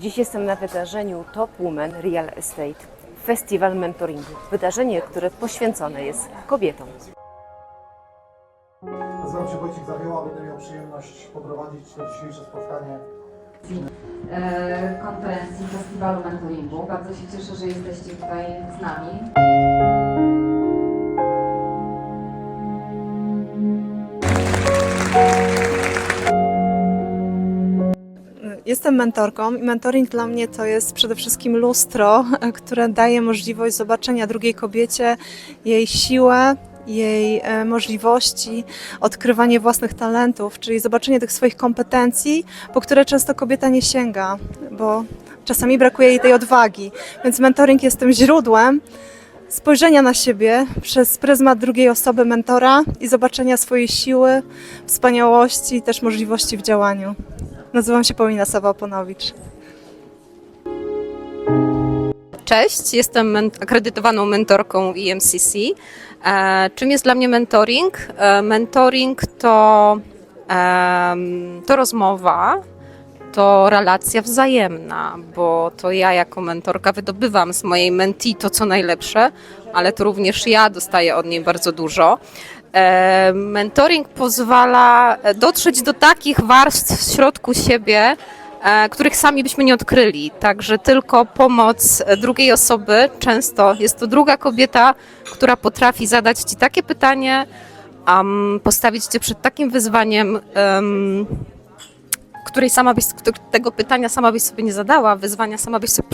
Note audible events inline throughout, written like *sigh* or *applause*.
Dziś jestem na wydarzeniu Top Women Real Estate, festiwal mentoringu. Wydarzenie, które poświęcone jest kobietom. Nazywam się Wojciech Zawioła, będę miał przyjemność poprowadzić to dzisiejsze spotkanie. e, konferencji Festiwalu Mentoringu. Bardzo się cieszę, że jesteście tutaj z nami. Jestem mentorką i mentoring dla mnie to jest przede wszystkim lustro, *laughs* które daje możliwość zobaczenia drugiej kobiecie, jej siłę, jej e, możliwości, odkrywanie własnych talentów, czyli zobaczenie tych swoich kompetencji, po które często kobieta nie sięga, bo czasami brakuje jej tej odwagi. Więc mentoring jest tym źródłem spojrzenia na siebie przez pryzmat drugiej osoby mentora i zobaczenia swojej siły, wspaniałości i też możliwości w działaniu. Nazywam się Paulina Sawa-Oponowicz. Cześć, jestem akredytowaną mentorką EMCC. E, czym jest dla mnie mentoring? E, mentoring to, to rozmowa, to relacja wzajemna, bo to ja jako mentorka wydobywam z mojej mentee to, co najlepsze, ale to również ja dostaję od niej bardzo dużo. E, mentoring pozwala dotrzeć do takich warstw w środku siebie, e, których sami byśmy nie odkryli. Także tylko pomoc e, drugiej osoby, często jest to druga kobieta, która potrafi zadać ci takie pytanie, postawić cię przed takim wyzwaniem, której sama byś, tego pytania sama byś sobie nie zadała, wyzwania sama byś sobie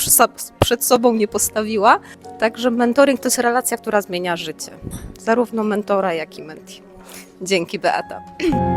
przed sobą nie postawiła. Także mentoring to jest relacja, która zmienia życie. Zarówno mentora, jak i menti. Dzięki Beata. *clears throat*